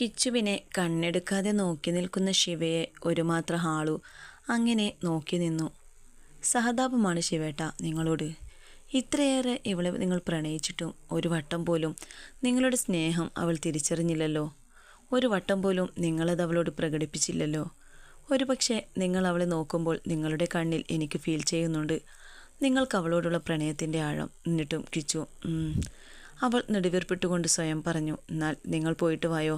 കിച്ചുവിനെ കണ്ണെടുക്കാതെ നോക്കി നിൽക്കുന്ന ശിവയെ ഒരു മാത്രം ഹാളു അങ്ങനെ നോക്കി നിന്നു. സഹതാപമാണ് ശിവേട്ട നിങ്ങളോട്. ഇത്രയേറെ ഇവളെ നിങ്ങൾ പ്രണയിച്ചിട്ടും ഒരു വട്ടം പോലും നിങ്ങളുടെ സ്നേഹം അവൾ തിരിച്ചറിഞ്ഞില്ലല്ലോ. ഒരു വട്ടം പോലും നിങ്ങളത് അവളോട് പ്രകടിപ്പിച്ചില്ലല്ലോ. ഒരുപക്ഷെ നിങ്ങൾ അവളെ നോക്കുമ്പോൾ നിങ്ങളുടെ കണ്ണിൽ എനിക്ക് ഫീൽ ചെയ്യുന്നുണ്ട്. നിങ്ങൾക്ക് അവളോടുള്ള പ്രണയത്തിന്റെ ആഴം എന്നിട്ടും കിച്ചു. അവൾ നെടുവീർപ്പിട്ടുകൊണ്ട് സ്വയം പറഞ്ഞു എന്നാൽ നിങ്ങൾ പോയിട്ട് വായോ?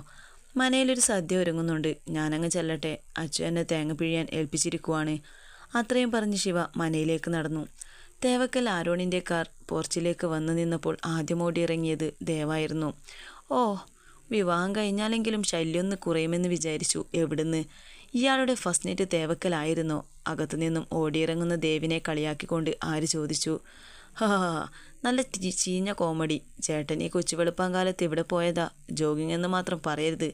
മനയിലൊരു സദ്യ ഒരുങ്ങുന്നുണ്ട്. ഞാനങ്ങ് ചെല്ലട്ടെ. അച്ചു എന്നെ തേങ്ങ പിഴിയാൻ ഏൽപ്പിച്ചിരിക്കുവാണ്. അത്രയും പറഞ്ഞ് ശിവ മനയിലേക്ക് നടന്നു. തേവക്കൽ ആരോണിന്റെ കാർ പോർച്ചിലേക്ക് വന്നു നിന്നപ്പോൾ ആദ്യം ഓടിയിറങ്ങിയത് ദേവായിരുന്നു. ഓ വിവാഹം കഴിഞ്ഞാലെങ്കിലും ശല്യമൊന്ന് കുറയുമെന്ന് വിചാരിച്ചു. എവിടുന്ന്? ഇയാളുടെ ഫസ്റ്റ് നൈറ്റ് തേവക്കലായിരുന്നോ അകത്തുനിന്നും ഓടിയിറങ്ങുന്ന ദേവിനെ കളിയാക്കിക്കൊണ്ട് ആര് ചോദിച്ചു? നല്ല ചീഞ്ഞ കോമഡി. ചേട്ടൻ ഈ കൊച്ചു വെളുപ്പാങ്കാലത്ത് ഇവിടെ പോയതാ. ജോഗിങ് എന്ന് മാത്രം പറയരുത്.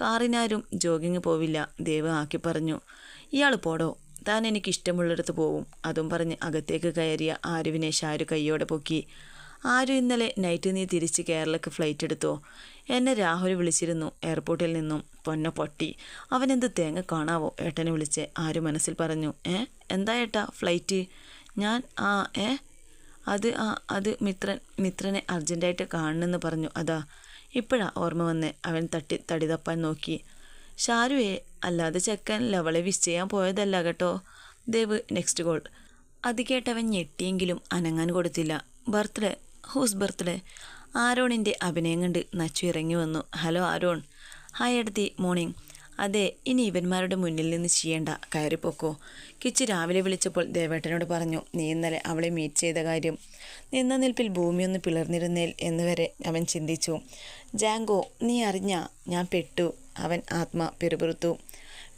കാറിനാരും ജോഗിങ് പോവില്ല ദേവ് ആക്കി പറഞ്ഞു. ഇയാൾ പോടോ താൻ എനിക്ക് ഇഷ്ടമുള്ളിടത്ത് പോവും. അതും പറഞ്ഞ് അകത്തേക്ക് കയറിയ ആരുവിനെ ഷാരു കൈയോടെ പൊക്കി. ആരു ഇന്നലെ നൈറ്റ് നീ തിരിച്ച് കേരളക്ക് ഫ്ലൈറ്റ് എടുത്തോ? എന്നെ രാഹുൽ വിളിച്ചിരുന്നു എയർപോർട്ടിൽ നിന്നും. പൊന്ന പൊട്ടി. അവനെന്ത് തേങ്ങ കാണാവോ? ഏട്ടനെ വിളിച്ച് ആരു മനസ്സിൽ പറഞ്ഞു. ഏ? എന്താ ഏട്ടാ ഫ്ലൈറ്റ് ഞാൻ ആ ഏ? അത് ആ അത് മിത്രൻ മിത്രനെ അർജന്റായിട്ട് കാണണമെന്ന് പറഞ്ഞു. അതാ ഇപ്പോഴാ ഓർമ്മ വന്ന്. അവൻ തട്ടി തടി തപ്പാൻ നോക്കി. ഷാരുവെ അല്ലാതെ ചെക്കൻ ലവളെ വിഷ് ചെയ്യാൻ പോയതല്ല കേട്ടോ. ദേവ് നെക്സ്റ്റ് ഗോൾ അത് കേട്ടവൻ ഞെട്ടിയെങ്കിലും അനങ്ങാൻ കൊടുത്തില്ല. Birthday whose birthday? ആരോണിന്റെ അഭിനയം കണ്ട് നച്ചു ഇറങ്ങി വന്നു. Hello Aaron. ഹായ് അടുത്തി മോർണിംഗ് അതെ ഇനി ഇവന്മാരുടെ മുന്നിൽ നിന്ന് ചെയ്യേണ്ട കയറിപ്പോക്കോ കിച്ച് രാവിലെ വിളിച്ചപ്പോൾ ദേവേട്ടനോട് പറഞ്ഞു നീ ഇന്നലെ അവളെ മീറ്റ് ചെയ്ത കാര്യം. നിന്ന നിൽപ്പിൽ ഭൂമിയൊന്ന് പിളർന്നിരുന്നേൽ എന്നുവരെ അവൻ ചിന്തിച്ചു. ജാങ്കോ നീ അറിഞ്ഞ ഞാൻ പെട്ടു. അവൻ ആത്മ പിറുപിറുത്തു.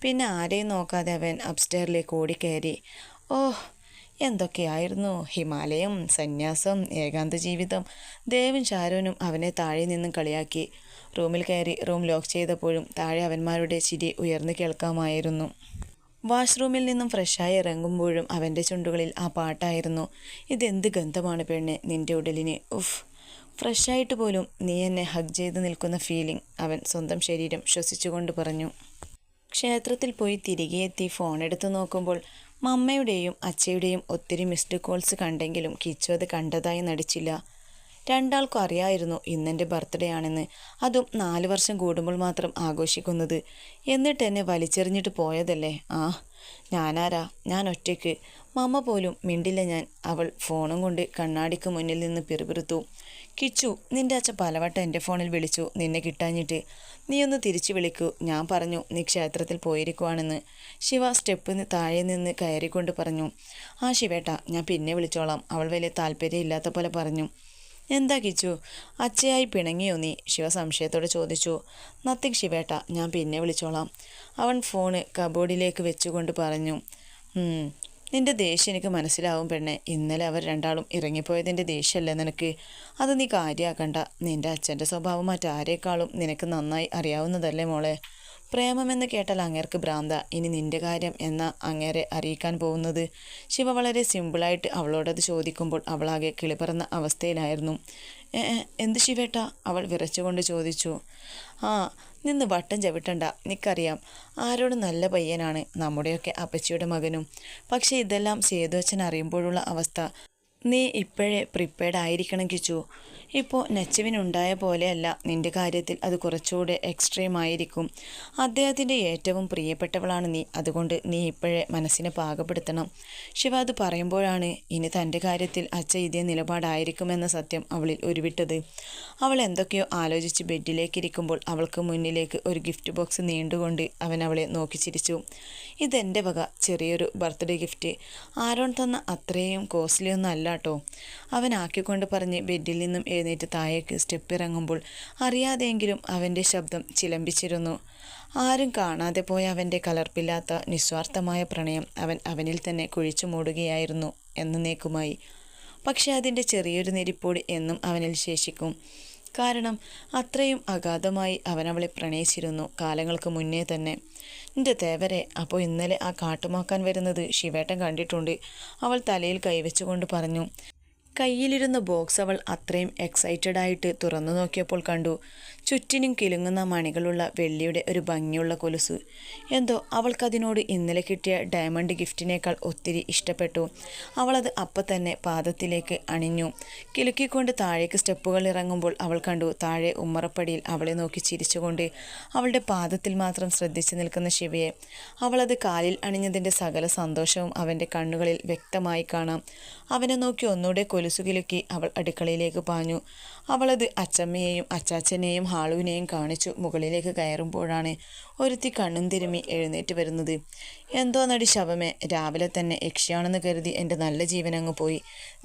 പിന്നെ ആരെയും നോക്കാതെ അവൻ അപ്സ്റ്റെയറിലേക്ക് ഓടിക്കയറി. ഓഹ് എന്തൊക്കെയായിരുന്നു? ഹിമാലയം സന്യാസം ഏകാന്ത ജീവിതം ദേവും ഷാരോനും അവനെ താഴെ നിന്നും കളിയാക്കി. റൂമിൽ കയറി റൂം ലോക്ക് ചെയ്തപ്പോഴും താഴെ അവന്മാരുടെ ചിരി ഉയർന്നു കേൾക്കാമായിരുന്നു. വാഷ്റൂമിൽ നിന്നും ഫ്രഷായി ഇറങ്ങുമ്പോഴും അവന്റെ ചുണ്ടുകളിൽ ആ പാട്ടായിരുന്നു. ഇതെന്ത് ഗന്ധമാണ് പെണ്ണെ നിന്റെ ഉടലിന്. ഉഫ്. ഫ്രഷായിട്ട് പോലും നീ എന്നെ ഹഗ് ചെയ്ത് നിൽക്കുന്ന ഫീലിംഗ് അവൻ സ്വന്തം ശരീരം ശ്വസിച്ചുകൊണ്ട് പറഞ്ഞു. ക്ഷേത്രത്തിൽ പോയി തിരികെ എത്തി ഫോൺ എടുത്തു നോക്കുമ്പോൾ മമ്മയുടെയും അച്ഛയുടെയും ഒത്തിരി മിസ്ഡ് കോൾസ് കണ്ടെങ്കിലും കിച്ചു അത് കണ്ടതായി നടിച്ചില്ല. രണ്ടാൾക്കും അറിയായിരുന്നു ഇന്നെന്റെ ബർത്ത്ഡേ ആണെന്ന്. അതും നാല് വർഷം കൂടുമ്പോൾ മാത്രം ആഘോഷിക്കുന്നത്. എന്നിട്ട് എന്നെ വലിച്ചെറിഞ്ഞിട്ട് പോയതല്ലേ? ആ ഞാനാരാ? ഞാൻ ഒറ്റയ്ക്ക്. മമ്മ പോലും മിണ്ടില്ല ഞാൻ. അവൾ ഫോണും കൊണ്ട് കണ്ണാടിക്ക് മുന്നിൽ നിന്ന് പിറുപിറുത്തു. കിച്ചു നിന്റെ അച്ഛൻ പലവട്ടം എന്റെ ഫോണിൽ വിളിച്ചു നിന്നെ കിട്ടാഞ്ഞിട്ട്. നീ ഒന്ന് തിരിച്ചു വിളിക്കൂ. ഞാൻ പറഞ്ഞു നീ ക്ഷേത്രത്തിൽ പോയിരിക്കുവാണെന്ന്. ശിവ സ്റ്റെപ്പ് താഴെ നിന്ന് കയറിക്കൊണ്ട് പറഞ്ഞു ആ ശിവേട്ട ഞാൻ പിന്നെ വിളിച്ചോളാം. അവൾ വലിയ താല്പര്യമില്ലാത്ത പോലെ പറഞ്ഞു. എന്താ കിച്ചു? അച്ചയായി പിണങ്ങിയോ നീ? ശിവ സംശയത്തോടെ ചോദിച്ചു. നത്തിങ് ശിവേട്ട ഞാൻ പിന്നെ വിളിച്ചോളാം. അവൻ ഫോണ് കബോർഡിലേക്ക് വെച്ചുകൊണ്ട് പറഞ്ഞു. നിന്റെ ദേഷ്യം എനിക്ക് മനസ്സിലാവും പെണ്ണെ. ഇന്നലെ അവർ രണ്ടാളും ഇറങ്ങിപ്പോയതിന്റെ ദേഷ്യമല്ലേ നിനക്ക്? അത് നീ കാര്യമാക്കണ്ട നിന്റെ അച്ഛന്റെ സ്വഭാവം മറ്റാരേക്കാളും നിനക്ക് നന്നായി അറിയാവുന്നതല്ലേ മോളെ? പ്രേമമെന്ന് കേട്ടാൽ അങ്ങേർക്ക് ഭ്രാന്ത. ഇനി നിന്റെ കാര്യം എന്ന അങ്ങേരെ അറിയിക്കാൻ പോകുന്നത്? ശിവ വളരെ സിമ്പിളായിട്ട് അവളോടത് ചോദിക്കുമ്പോൾ അവളാകെ കിളിപറന്ന അവസ്ഥയിലായിരുന്നു. "ഏ, ഏ, എന്ത് ശിവേട്ട? അവൾ വിറച്ചുകൊണ്ട് ചോദിച്ചു. ആ നിന്ന് വട്ടം ചവിട്ടണ്ട. നിക്കറിയാം. ആരോട് നല്ല പയ്യനാണ്. നമ്മുടെയൊക്കെ അപ്പച്ചിയുടെ മകനും. പക്ഷേ ഇതെല്ലാം സേതുവച്ചൻ അറിയുമ്പോഴുള്ള അവസ്ഥ. നീ ഇപ്പോഴേ പ്രിപ്പയർഡ് ആയിരിക്കണം കിച്ചു. ഇപ്പോൾ നച്ചുവിനുണ്ടായ പോലെയല്ല. നിന്റെ കാര്യത്തിൽ അത് കുറച്ചുകൂടെ എക്സ്ട്രീം ആയിരിക്കും. അദ്ദേഹത്തിന്റെ ഏറ്റവും പ്രിയപ്പെട്ടവളാണ് നീ. അതുകൊണ്ട് നീ ഇപ്പോഴേ മനസ്സിനെ പാകപ്പെടുത്തണം. ശിവ അത് പറയുമ്പോഴാണ് ഇനി തന്റെ കാര്യത്തിൽ അച്ഛ ഇതേ നിലപാടായിരിക്കുമെന്ന സത്യം അവളിൽ ഉരുവിട്ടത്. അവൾ എന്തൊക്കെയോ ആലോചിച്ച് ബെഡിലേക്കിരിക്കുമ്പോൾ അവൾക്ക് മുന്നിലേക്ക് ഒരു ഗിഫ്റ്റ് ബോക്സ് നീണ്ടുകൊണ്ട് അവൻ അവളെ നോക്കി ചിരിച്ചു. ഇതെന്റെ വക ചെറിയൊരു ബർത്ത്ഡേ ഗിഫ്റ്റ് ആരോൺ തന്ന അത്രയും കോസ്റ്റ്ലി ഒന്നും അല്ല കേട്ടോ അവൻ ആക്കിക്കൊണ്ട് പറഞ്ഞ് ബെഡിൽ നിന്നും എഴുന്നേറ്റ് താഴേക്ക് സ്റ്റെപ്പ് ഇറങ്ങുമ്പോൾ അറിയാതെയെങ്കിലും അവന്റെ ശബ്ദം ചിലമ്പിച്ചിരുന്നു. ആരും കാണാതെ പോയ അവന്റെ കലർപ്പില്ലാത്ത നിസ്വാർത്ഥമായ പ്രണയം അവൻ അവനിൽ തന്നെ കുഴിച്ചു മൂടുകയായിരുന്നു എന്നേക്കുമായി പക്ഷേ അതിന്റെ ചെറിയൊരു നെരിപ്പോട് എന്നും അവനിൽ ശേഷിക്കും. കാരണം അത്രയും അഗാധമായി അവൻ അവളെ പ്രണയിച്ചിരുന്നു കാലങ്ങൾക്ക് മുന്നേ തന്നെ. എന്റെ തേവരെ അപ്പോൾ ഇന്നലെ ആ കാട്ടുമാക്കാൻ വരുന്നത് ശിവേട്ടൻ കണ്ടിട്ടുണ്ട്. അവൾ തലയിൽ കൈവച്ചുകൊണ്ട് പറഞ്ഞു കയ്യിലിരുന്ന ബോക്സ് അവൾ അത്രയും എക്സൈറ്റഡ് ആയിട്ട് തുറന്നു നോക്കിയപ്പോൾ കണ്ടു. ചുറ്റിനും കിലുങ്ങുന്ന മണികളുള്ള വെള്ളിയുടെ ഒരു ഭംഗിയുള്ള കൊലുസ്. എന്തോ അവൾക്കതിനോട് ഇന്നലെ കിട്ടിയ ഡയമണ്ട് ഗിഫ്റ്റിനേക്കാൾ ഒത്തിരി ഇഷ്ടപ്പെട്ടു. അവളത് അപ്പം തന്നെ പാദത്തിലേക്ക് അണിഞ്ഞു. കിലുക്കിക്കൊണ്ട് താഴേക്ക് സ്റ്റെപ്പുകൾ ഇറങ്ങുമ്പോൾ അവൾ കണ്ടു താഴെ ഉമ്മറപ്പടിയിൽ അവളെ നോക്കി ചിരിച്ചുകൊണ്ട് അവളുടെ പാദത്തിൽ മാത്രം ശ്രദ്ധിച്ചു നിൽക്കുന്ന ശിവയെ. അവളത് കാലിൽ അണിഞ്ഞതിന്റെ സകല സന്തോഷവും അവന്റെ കണ്ണുകളിൽ വ്യക്തമായി കാണാം. അവനെ നോക്കി ഒന്നുകൂടെ കൊലുസു കിലുക്കി അവൾ അടുക്കളയിലേക്ക് പാഞ്ഞു. അവളത് അച്ചമ്മയെയും അച്ചാച്ചനെയും ഹാളുവിനെയും കാണിച്ചു മുകളിലേക്ക് കയറുമ്പോഴാണ് ഒരുത്തി കണ്ണും തിരുമ്മി എഴുന്നേറ്റ് വരുന്നത്. എന്തോ നടി ശവമേ രാവിലെ തന്നെ യക്ഷിയാണെന്ന് കരുതി എന്റെ നല്ല ജീവൻ അങ്ങ് പോയി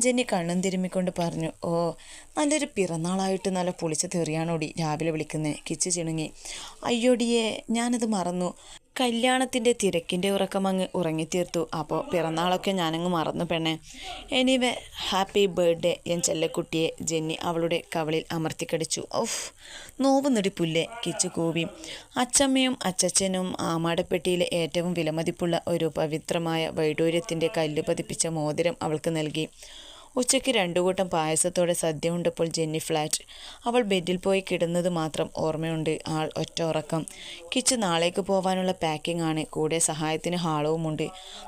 ജെന്നി കണ്ണും തിരുമ്മിക്കൊണ്ട് പറഞ്ഞു. ഓ നല്ലൊരു പിറന്നാളായിട്ട് നല്ല പുളിച്ച തെറിയാണോടി രാവിലെ വിളിക്കുന്നേ കിച്ച് ചിണുങ്ങി. അയ്യോടിയേ ഞാനത് മറന്നു. കല്യാണത്തിന്റെ തിരക്കിന്റെ ഉറക്കം അങ്ങ് ഉറങ്ങിത്തീർത്തു. അപ്പോൾ പിറന്നാളൊക്കെ ഞാനങ്ങ് മറന്നു പെണ്ണെ. എനിവേ ഹാപ്പി ബർത്ത്ഡേ എൻ ചെല്ലക്കുട്ടിയെ ജെന്നി അവളുടെ കവളിൽ അമർത്തിക്കടിച്ചു. ഓഫ് നോവ് നടി പുല്ലേ കിച്ചു കൂവി. അച്ചമ്മയും അച്ചച്ചനും ആമാടപ്പെട്ടിയിലെ ഏറ്റവും വിലമതിപ്പുള്ള ഒരു പവിത്രമായ വൈഡൂര്യത്തിന്റെ കല്ല് പതിപ്പിച്ച മോതിരം അവൾക്ക് നൽകി. ഉച്ചയ്ക്ക് രണ്ടു കൂട്ടം പായസത്തോടെ സദ്യ ഉണ്ടപ്പോൾ ജെന്നി ഫ്ലാറ്റ്. അവൾ ബെഡിൽ പോയി കിടന്നത് മാത്രം ഓർമ്മയുണ്ട്. ആൾ ഒറ്റ ഉറക്കം. കിച്ച് നാളേക്ക് പോവാനുള്ള പാക്കിംഗ് ആണ്. കൂടെ സഹായത്തിന് ഹാളവുമുണ്ട്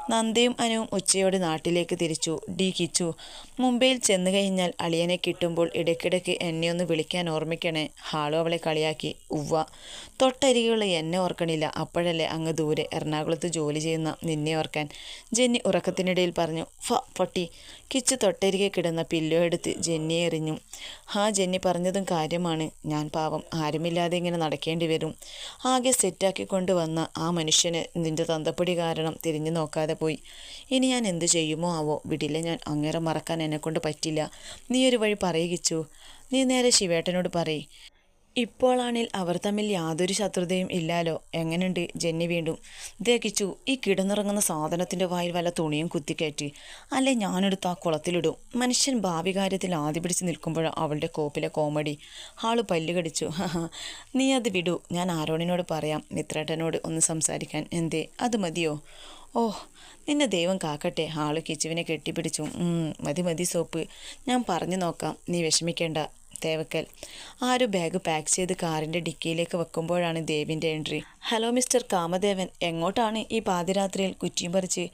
നന്ദയും അനുവും ഉച്ചയോടെ നാട്ടിലേക്ക് തിരിച്ചു. ഡി കിച്ചു മുംബൈയിൽ ചെന്ന് കഴിഞ്ഞാൽ അളിയനെ കിട്ടുമ്പോൾ ഇടയ്ക്കിടയ്ക്ക് എന്നെ ഒന്ന് വിളിക്കാൻ ഓർമ്മിക്കണേ. ഹാളു അവളെ കളിയാക്കി. ഉവ്വ. തൊട്ടരികെയുള്ള എന്നെ ഓർക്കണില്ല. അപ്പോഴല്ലേ അങ്ങ് ദൂരെ എറണാകുളത്ത് ജോലി ചെയ്യുന്ന നിന്നെ ഓർക്കാൻ. ജെന്നി ഉറക്കത്തിനിടയിൽ പറഞ്ഞു ഫ പൊട്ടി. കിച്ച് തൊട്ടരികെ കിടന്ന പില്ലോ എടുത്ത് ജെന്നിയെ എറിഞ്ഞു. ആ ജെന്നി പറഞ്ഞതും കാര്യമാണ്. ഞാൻ പാവം ആരുമില്ലാതെ ഇങ്ങനെ നടക്കേണ്ടി വരും. ആകെ സെറ്റാക്കി കൊണ്ടുവന്ന ആ മനുഷ്യന് നിന്റെ തന്തപ്പൊടി കാരണം തിരിഞ്ഞു നോക്കാതെ പോയി. ഇനി ഞാൻ എന്ത് ചെയ്യുമോ ആവോ? വിടില്ല ഞാൻ. അങ്ങേറെ മറക്കാൻ എന്നെക്കൊണ്ട് പറ്റില്ല. നീ ഒരു വഴി പറയിച്ചു നീ നേരെ ശിവേട്ടനോട് പറയ്. ഇപ്പോളാണിൽ അവർ തമ്മിൽ യാതൊരു ശത്രുതയും ഇല്ലാലോ? എങ്ങനെയുണ്ട് ജെന്നി വീണ്ടും ദേഹിച്ചു. ഈ കിടന്നിറങ്ങുന്ന സാധനത്തിന്റെ വായിൽ വല്ല തുണിയും കുത്തിക്കയറ്റി. അല്ലെ ഞാനെടുത്ത് ആ കുളത്തിലിടും. മനുഷ്യൻ ഭാവി കാര്യത്തിൽ ആദ്യ പിടിച്ച് നിൽക്കുമ്പോൾ അവളുടെ കോപ്പിലെ കോമഡി. ആൾ പല്ല് കടിച്ചു. നീ അത് വിടൂ. ഞാൻ ആരോണിനോട് പറയാം. മിത്രേട്ടനോട് ഒന്ന് സംസാരിക്കാൻ. എന്തേ? അത് മതിയോ? ഓ നിന്നെ ദൈവം കാക്കട്ടെ. ആൾ കിച്ചുവിനെ കെട്ടിപ്പിടിച്ചു. "ഉം, മതി മതി സോപ്പ്. ഞാൻ പറഞ്ഞു നോക്കാം. നീ വിഷമിക്കേണ്ട. തേവക്കൽ ഒരു ബാഗ് പാക്ക് ചെയ്ത് കാറിന്റെ ഡിക്കിയിലേക്ക് വെക്കുമ്പോഴാണ് ദേവിന്റെ എൻട്രി ഹലോ മിസ്റ്റർ കാമദേവൻ എങ്ങോട്ടാണ് ഈ പാതിരാത്രിയിൽ കുറ്റിയും പറിച്ച്?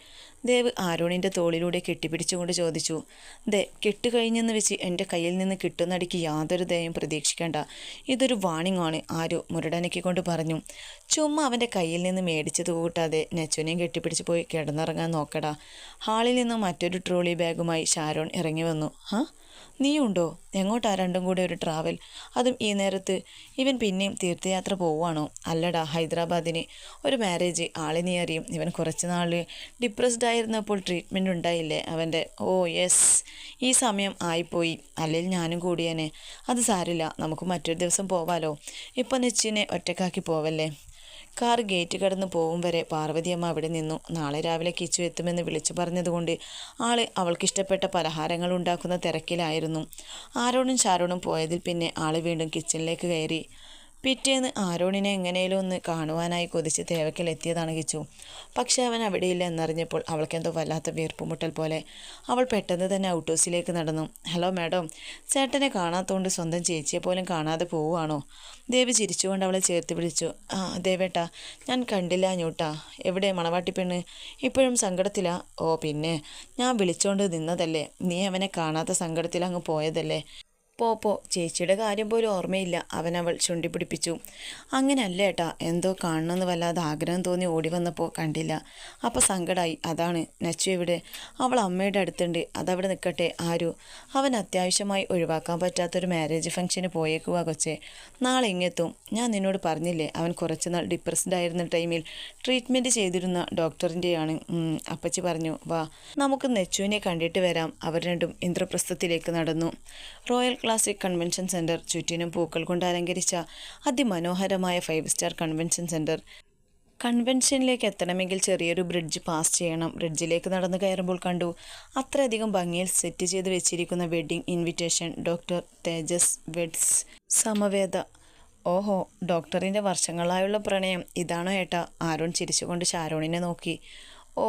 ദേവ് ആരോണിന്റെ തോളിലൂടെ കെട്ടിപ്പിടിച്ചുകൊണ്ട് ചോദിച്ചു. ദേ കെട്ടുകഴിഞ്ഞെന്ന് വെച്ച് എന്റെ കയ്യിൽ നിന്ന് കിട്ടുന്നടിക്ക് യാതൊരു ദയം പ്രതീക്ഷിക്കേണ്ട. ഇതൊരു വാണിംഗ് ആണ് ആരോ മുരടനക്കിക്കൊണ്ട് പറഞ്ഞു. ചുമ്മാ അവന്റെ കയ്യിൽ നിന്ന് മേടിച്ചത് കൂട്ടാതെ നെച്ചുനെയും കെട്ടിപ്പിടിച്ച് പോയി കിടന്നിറങ്ങാൻ നോക്കടാ. ഹാളിൽ നിന്ന് മറ്റൊരു ട്രോളി ബാഗുമായി ഷാരോൺ ഇറങ്ങി വന്നു. ഹാ? നീയുണ്ടോ? എങ്ങോട്ടാ രണ്ടും കൂടെ ഒരു ട്രാവൽ? അതും ഈ നേരത്ത് ഇവൻ പിന്നെയും തീർത്ഥയാത്ര പോവുകയാണോ? അല്ലടാ ഹൈദരാബാദിന് ഒരു മാരേജ് ആളെ നീ അറിയും. ഇവൻ കുറച്ച് നാൾ ഡിപ്രസ്ഡ് ആയിരുന്നപ്പോൾ ട്രീറ്റ്മെന്റ് ഉണ്ടായില്ലേ? അവന്റെ ഓ യെസ് ഈ സമയം ആയിപ്പോയി. അല്ലെങ്കിൽ ഞാനും കൂടിയേനെ. അത് സാരില്ല നമുക്ക് മറ്റൊരു ദിവസം പോവാലോ. ഇപ്പം നെച്ചിനെ ഒറ്റക്കാക്കി പോവല്ലേ? കാർ ഗേറ്റ് കടന്ന് പോകും വരെ പാർവതിയമ്മ അവിടെ നിന്നു. നാളെ രാവിലെ കിച്ചു എത്തുമെന്ന് വിളിച്ചു പറഞ്ഞതുകൊണ്ട് ആൾ അവൾക്കിഷ്ടപ്പെട്ട പലഹാരങ്ങൾ ഉണ്ടാക്കുന്ന തിരക്കിലായിരുന്നു. ആരോണും ചാരോണും പോയതിൽ പിന്നെ ആൾ വീണ്ടും കിച്ചണിലേക്ക് കയറി. പിറ്റേന്ന് ആരോണിനെ എങ്ങനെയും ഒന്ന് കാണുവാനായി കൊതിച്ച് തേവക്കൽ എത്തിയതാണ് കിച്ചു പക്ഷെ അവൻ അവിടെയില്ല എന്നറിഞ്ഞപ്പോൾ അവൾക്കെന്തോ വല്ലാത്ത വീർപ്പുമുട്ടൽ പോലെ. അവൾ പെട്ടെന്ന് തന്നെ ഔട്ട് ഹൗസിലേക്ക് നടന്നു. ഹലോ മാഡം ചേട്ടനെ കാണാത്തതുകൊണ്ട് സ്വന്തം ചേച്ചിയെ പോലും കാണാതെ പോവുകയാണോ? ദേവി ചിരിച്ചുകൊണ്ട് അവളെ ചേർത്ത് പിടിച്ചു. ആ ദേവേട്ടാ ഞാൻ കണ്ടില്ല ഞൂട്ടാ എവിടെ മണവാട്ടി പെണ്ണ്? ഇപ്പോഴും സങ്കടത്തിലാ? ഓ പിന്നെ. ഞാൻ വിളിച്ചോണ്ട് നിന്നതല്ലേ. നീ അവനെ കാണാത്ത സങ്കടത്തിൽ അങ്ങ് പോയതല്ലേ? പോ പോ. ചേച്ചിയുടെ കാര്യം പോലും ഓർമ്മയില്ല. അവൻ അവൾ ചുണ്ടിപ്പിടിപ്പിച്ചു അങ്ങനെയല്ല ഏട്ടാ. എന്തോ കാണണമെന്ന് വല്ലാതെ ആഗ്രഹം തോന്നി ഓടി വന്നപ്പോൾ കണ്ടില്ല. അപ്പോൾ സങ്കടമായി അതാണ്. നച്ചു ഇവിടെ അവൾ അമ്മയുടെ അടുത്തുണ്ട്. അതവിടെ നിൽക്കട്ടെ ആരു? അവൻ അത്യാവശ്യമായി ഒഴിവാക്കാൻ പറ്റാത്തൊരു മാരേജ് ഫംഗ്ഷന് പോയേക്കുവാ കൊച്ചെ. നാളെ ഇങ്ങെത്തും. ഞാൻ നിന്നോട് പറഞ്ഞില്ലേ അവൻ കുറച്ചുനാൾ ഡിപ്രസ്ഡ് ആയിരുന്ന ടൈമിൽ ട്രീറ്റ്മെന്റ് ചെയ്തിരുന്ന ഡോക്ടറിന്റെയാണ് അപ്പച്ചി പറഞ്ഞു. വാ നമുക്ക് നെച്ചുവിനെ കണ്ടിട്ട് വരാം. അവർ രണ്ടും ഇന്ദ്രപ്രസ്ഥത്തിലേക്ക് നടന്നു. റോയൽ ക്ലാസിക് കൺവെൻഷൻ സെന്റർ ചുറ്റിനും പൂക്കൾ കൊണ്ട് അലങ്കരിച്ച അതിമനോഹരമായ ഫൈവ് സ്റ്റാർ കൺവെൻഷൻ സെന്റർ കൺവെൻഷനിലേക്ക് എത്തണമെങ്കിൽ ചെറിയൊരു ബ്രിഡ്ജ് പാസ് ചെയ്യണം. ബ്രിഡ്ജിലേക്ക് നടന്നു കയറുമ്പോൾ കണ്ടു അത്രയധികം ഭംഗിയിൽ സെറ്റ് ചെയ്ത് വെച്ചിരിക്കുന്ന wedding invitation doctor Tejas weds Samaveda ഓഹോ ഡോക്ടറിന്റെ വർഷങ്ങളായുള്ള പ്രണയം. ഇതാണോ ഏട്ടാ? ആരോൺ ചിരിച്ചുകൊണ്ട് ഷാരോണിനെ നോക്കി. ഓ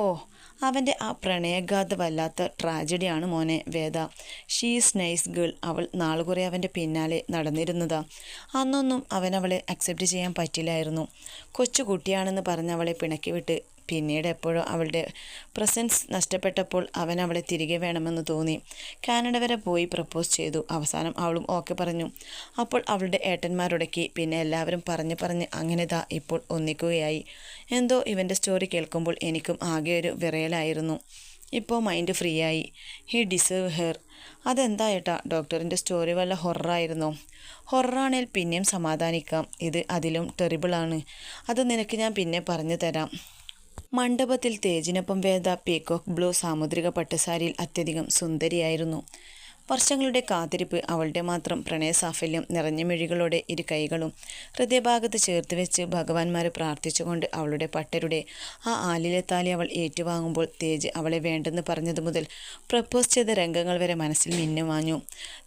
അവന്റെ ആ പ്രണയഗാഥ വല്ലാത്ത ട്രാജഡിയാണ് മോനെ വേദ. ഷീസ് നൈസ് ഗേൾ അവൾ നാളുകുറെ അവന്റെ പിന്നാലെ നടന്നിരുന്നതാ. അന്നൊന്നും അവനവളെ അക്സെപ്റ്റ് ചെയ്യാൻ പറ്റില്ലായിരുന്നു. കൊച്ചുകുട്ടിയാണെന്ന് പറഞ്ഞ് അവളെ പിണക്കി വിട്ട് പിന്നീട് എപ്പോഴോ അവളുടെ പ്രസൻസ് നഷ്ടപ്പെട്ടപ്പോൾ അവൻ അവളെ തിരികെ വേണമെന്ന് തോന്നി. കാനഡ വരെ പോയി പ്രപ്പോസ് ചെയ്തു. അവസാനം അവളും ഓക്കെ പറഞ്ഞു. അപ്പോൾ അവളുടെ ഏട്ടന്മാരുടക്കി പിന്നെ എല്ലാവരും പറഞ്ഞ് പറഞ്ഞ് അങ്ങനെ ദാ ഇപ്പോൾ ഒന്നിക്കുകയായി. എന്തോ ഇവന്റെ സ്റ്റോറി കേൾക്കുമ്പോൾ എനിക്കും ആകെ ഒരു വിറയലായിരുന്നു. ഇപ്പോൾ മൈൻഡ് ഫ്രീ ആയി. ഹി ഡിസേർവ് ഹെർ അതെന്താ ഏട്ടാ? ഡോക്ടറിന്റെ സ്റ്റോറി വല്ല ഹൊറായിരുന്നോ ഹൊറാണേൽ പിന്നെയും സമാധാനിക്കാം. ഇത് അതിലും ടെറിബിളാണ് അത് നിനക്ക് ഞാൻ പിന്നെ പറഞ്ഞു തരാം. മണ്ഡപത്തിൽ തേജിനൊപ്പം വേദ പീകോക്ക് ബ്ലൂ സാമുദ്രിക പട്ടുസാരിയിൽ അത്യധികം സുന്ദരിയായിരുന്നു. വർഷങ്ങളുടെ കാത്തിരിപ്പ് അവളുടെ മാത്രം പ്രണയസാഫല്യം നിറഞ്ഞ മിഴികളോടെ ഇരു കൈകളും ഹൃദയഭാഗത്ത് ചേർത്ത് വെച്ച് ഭഗവാന്മാരെ പ്രാർത്ഥിച്ചുകൊണ്ട് അവളുടെ പട്ടരുടെ ആ ആലിലെ താലി അവൾ ഏറ്റുവാങ്ങുമ്പോൾ തേജ് അവളെ വേണ്ടെന്ന് പറഞ്ഞതു മുതൽ പ്രപ്പോസ് ചെയ്ത രംഗങ്ങൾ വരെ മനസ്സിൽ മിന്നുവാഞ്ഞു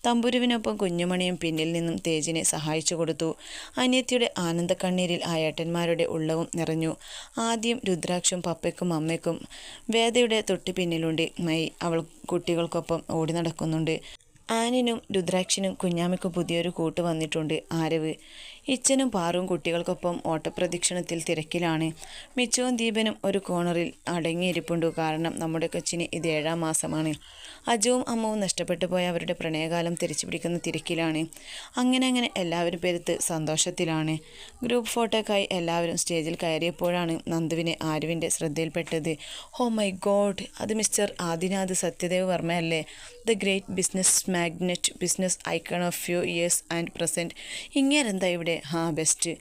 തമ്പുരുവിനൊപ്പം കുഞ്ഞുമണിയും പിന്നിൽ നിന്നും തേജിനെ സഹായിച്ചു കൊടുത്തു. അനിയത്തിയുടെ ആനന്ദ കണ്ണീരിൽ ഏട്ടന്മാരുടെ ഉള്ളവും നിറഞ്ഞു. ആദ്യം രുദ്രാക്ഷും പപ്പയ്ക്കും അമ്മയ്ക്കും വേദയുടെ തൊട്ടു പിന്നിലുണ്ട് മൈ അവൾ കുട്ടികൾക്കൊപ്പം ഓടി നടക്കുന്നുണ്ട്. ആനിനും രുദ്രാക്ഷനും കുഞ്ഞാമയ്ക്കും പുതിയൊരു കൂട്ട് വന്നിട്ടുണ്ട് ആരവ്. ഇച്ചനും പാറും കുട്ടികൾക്കൊപ്പം ഓട്ടപ്രദക്ഷിണത്തിൽ തിരക്കിലാണ്. മിച്ചുവും ദീപനും ഒരു കോണറിൽ അടങ്ങിയിരിപ്പുണ്ട്. കാരണം നമ്മുടെ കൊച്ചിന് ഇത് ഏഴാം മാസമാണ്. അജുവും അമ്മവും നഷ്ടപ്പെട്ടു പോയ അവരുടെ പ്രണയകാലം തിരിച്ചു പിടിക്കുന്ന തിരക്കിലാണ്. അങ്ങനെ അങ്ങനെ എല്ലാവരും പേരത്ത് സന്തോഷത്തിലാണ്. ഗ്രൂപ്പ് ഫോട്ടോക്കായി എല്ലാവരും സ്റ്റേജിൽ കയറിയപ്പോഴാണ് നന്ദുവിനെ ആരുവിന്റെ ശ്രദ്ധയിൽപ്പെട്ടത്. ഹോ മൈ ഗോഡ് അത് mister Adinath Satyadev വർമ്മയല്ലേ? The great business magnate business icon of few years and present. ഇങ്ങനെന്താ ഇവിടെ ഹാ ബെസ്റ്റ്.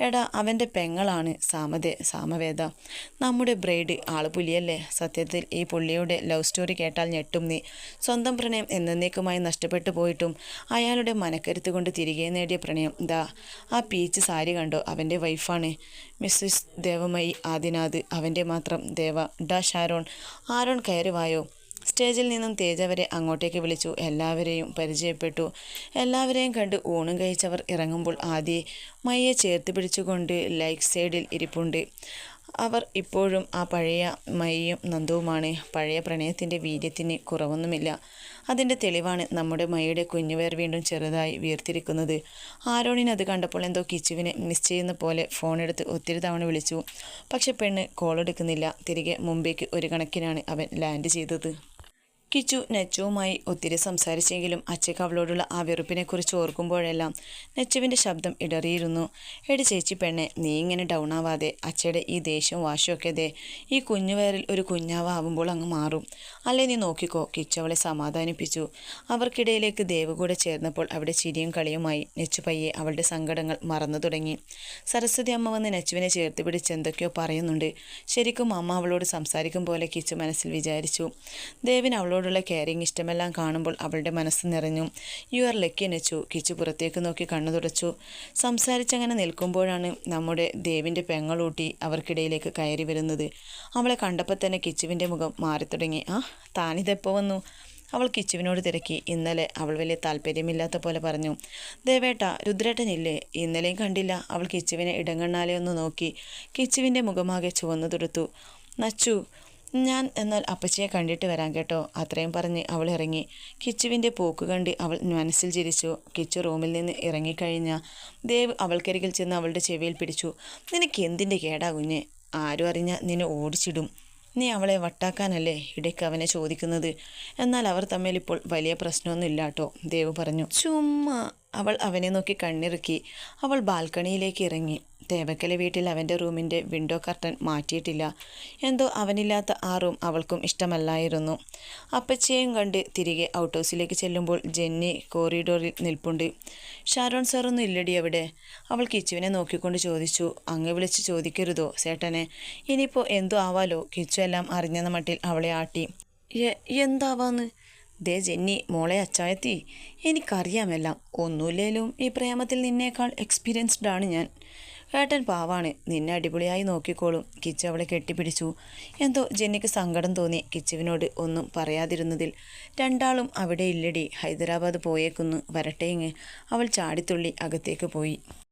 എടാ അവന്റെ പെങ്ങളാണ് സാമതേ സാമവേദ. നമ്മുടെ ബ്രൈഡ് ആൾ പുലിയല്ലേ? സത്യത്തിൽ ഈ പുള്ളിയുടെ ലവ് സ്റ്റോറി കേട്ടാൽ ഞെട്ടും നീ. സ്വന്തം പ്രണയം എന്നേക്കുമായി നഷ്ടപ്പെട്ടു പോയിട്ടും അയാളുടെ മനക്കരുത്ത് കൊണ്ട് തിരികെ നേടിയ പ്രണയം. ദാ ആ പീച്ച് സാരി കണ്ടോ? അവന്റെ വൈഫാണ്. മിസ്സിസ് ദേവമയി ആദിനാഥ് അവന്റെ മാത്രം ദേവ. ഡാ ഷാരോൺ. ആരോൺ കയറി വായോ സ്റ്റേജിൽ നിന്നും തേജവരെ അങ്ങോട്ടേക്ക് വിളിച്ചു. എല്ലാവരെയും പരിചയപ്പെട്ടു. എല്ലാവരെയും കണ്ട് ഊണും കഴിച്ചവർ ഇറങ്ങുമ്പോൾ ആദ്യ മയ്യെ ചേർത്ത് പിടിച്ചുകൊണ്ട് ലൈക്ക് സൈഡിൽ ഇരിപ്പുണ്ട്. അവർ ഇപ്പോഴും ആ പഴയ മയ്യും നന്ദുവുമാണ്. പഴയ പ്രണയത്തിന്റെ വീര്യത്തിന് കുറവൊന്നുമില്ല. അതിന്റെ തെളിവാണ് നമ്മുടെ മയ്യുടെ കുഞ്ഞുവേർ വീണ്ടും ചെറുതായി വീർത്തിരിക്കുന്നത്. ആരോണിന് അത് കണ്ടപ്പോൾ എന്തോ കിച്ചുവിനെ മിസ് ചെയ്യുന്ന പോലെ ഫോണെടുത്ത് ഒത്തിരി തവണ വിളിച്ചു. പക്ഷെ പെണ്ണ് കോൾ എടുക്കുന്നില്ല. തിരികെ മുമ്പേക്ക് ഒരു കണക്കിനാണ് അവൻ ലാൻഡ് ചെയ്തത്. കിച്ചു നെച്ചുവുമായി ഒത്തിരി സംസാരിച്ചെങ്കിലും അച്ചയ്ക്ക് അവളോടുള്ള ആ വെറുപ്പിനെക്കുറിച്ച് ഓർക്കുമ്പോഴെല്ലാം നെച്ചുവിന്റെ ശബ്ദം ഇടറിയിരുന്നു. എടി ചേച്ചി പെണ്ണെ നീ ഇങ്ങനെ ഡൗൺ ആവാതെ അച്ചയുടെ ഈ ദേഷ്യവും വാശിയൊക്കെ ദേ ഈ കുഞ്ഞുവയറിൽ ഒരു കുഞ്ഞാവാകുമ്പോൾ അങ്ങ് മാറും. അല്ലേ നീ നോക്കിക്കോ കിച്ചു അവളെ സമാധാനിപ്പിച്ചു. അവർക്കിടയിലേക്ക് ദേവ് കൂടെ ചേർന്നപ്പോൾ അവിടെ ചിരിയും കളിയുമായി നെച്ചു പയ്യെ അവളുടെ സങ്കടങ്ങൾ മറന്നു തുടങ്ങി. സരസ്വതി അമ്മ വന്ന് നെച്ചുവിനെ ചേർത്ത് പിടിച്ച് എന്തൊക്കെയോ പറയുന്നുണ്ട്. ശരിക്കും അമ്മ അവളോട് സംസാരിക്കും പോലെ കിച്ചു മനസ്സിൽ വിചാരിച്ചു. ദേവിന് അവളോട് അവളോടുള്ള കെയറിങ് ഇഷ്ടമെല്ലാം കാണുമ്പോൾ അവളുടെ മനസ്സ് നിറഞ്ഞു. You are lucky Nachu Kichu പുറത്തേക്ക് നോക്കി കണ്ണു തുടച്ചു. സംസാരിച്ചങ്ങനെ നിൽക്കുമ്പോഴാണ് നമ്മുടെ ദേവിന്റെ പെങ്ങളൂട്ടി അവർക്കിടയിലേക്ക് കയറി വരുന്നത്. അവളെ കണ്ടപ്പോൾ തന്നെ കിച്ചുവിന്റെ മുഖം മാറി തുടങ്ങി ആ താനിതെപ്പോൾ വന്നു? അവൾ കിച്ചുവിനോട് തിരക്കി. ഇന്നലെ അവൾ വലിയ താല്പര്യമില്ലാത്ത പോലെ പറഞ്ഞു. ദേവേട്ട രുദ്രേട്ടനില്ലേ ഇന്നലെയും കണ്ടില്ല. അവൾ കിച്ചുവിനെ ഇടങ്ങണ്ണാലെ ഒന്ന് നോക്കി. കിച്ചുവിന്റെ മുഖമാകെ ചുവന്നു തുടുത്തു. നച്ചു ഞാൻ എന്നാൽ അപ്പച്ചിയെ കണ്ടിട്ട് വരാം കേട്ടോ. അത്രയും പറഞ്ഞ് അവൾ ഇറങ്ങി. കിച്ചുവിന്റെ പോക്ക് കണ്ട് അവൾ മനസ്സിൽ ചിരിച്ചു. കിച്ചു റൂമിൽ നിന്ന് ഇറങ്ങിക്കഴിഞ്ഞ ദേവ് അവൾക്കരികിൽ ചെന്ന് അവളുടെ ചെവിയിൽ പിടിച്ചു. നിനക്ക് എന്തിന്റെ കേടാ കുഞ്ഞ്? ആരും അറിഞ്ഞ നിന്നെ ഓടിച്ചിടും. നീ അവളെ വട്ടാക്കാനല്ലേ ഇടയ്ക്ക് അവനെ ചോദിക്കുന്നത്? എന്നാൽ അവർ തമ്മിൽ ഇപ്പോൾ വലിയ പ്രശ്നമൊന്നും ഇല്ലാട്ടോ ദേവ് പറഞ്ഞു. ചുമ്മാ. അവൾ അവനെ നോക്കി കണ്ണിറുക്കി. അവൾ ബാൽക്കണിയിലേക്ക് ഇറങ്ങി. തേവക്കലെ വീട്ടിൽ അവന്റെ റൂമിന്റെ വിൻഡോ കർട്ടൻ മാറ്റിയിട്ടില്ല. എന്തോ അവനില്ലാത്ത ആ റൂം അവൾക്കും ഇഷ്ടമല്ലായിരുന്നു. അപ്പച്ചയെയും കണ്ട് തിരികെ ഔട്ട് ഹൗസിലേക്ക് ചെല്ലുമ്പോൾ ജെന്നി കോറിഡോറിൽ നിൽപ്പുണ്ട്. ഷാരോൺ സാറൊന്നും ഇല്ലടി അവിടെ. അവൾ കിച്ചുവിനെ നോക്കിക്കൊണ്ട് ചോദിച്ചു. അങ്ങ് വിളിച്ച് ചോദിക്കരുതോ സേട്ടനെ? ഇനിയിപ്പോൾ എന്തോ ആവാലോ? കിച്ചു എല്ലാം അറിഞ്ഞെന്ന മട്ടിൽ അവളെ ആട്ടി. എന്താവാന്ന്? ദേ ജെന്നി മോളെ അച്ചായത്തി എനിക്കറിയാമെല്ലാം. ഒന്നുമില്ലേലും ഈ പ്രേമത്തിൽ നിന്നേക്കാൾ എക്സ്പീരിയൻസ്ഡ് ആണ് ഞാൻ. ഏട്ടൻ പാവാണ്. നിന്നെ അടിപൊളിയായി നോക്കിക്കോളും. കിച്ചു അവളെ കെട്ടിപ്പിടിച്ചു. എന്തോ ജെന്നിക്ക് സങ്കടം തോന്നി. കിച്ചുവിനോട് ഒന്നും പറയാതിരുന്നതിൽ രണ്ടാളും അവിടെ ഇല്ലടി. ഹൈദരാബാദ് പോയേക്കുന്നു. വരട്ടേങ്ങ് അവൾ ചാടിത്തുള്ളി അകത്തേക്ക് പോയി.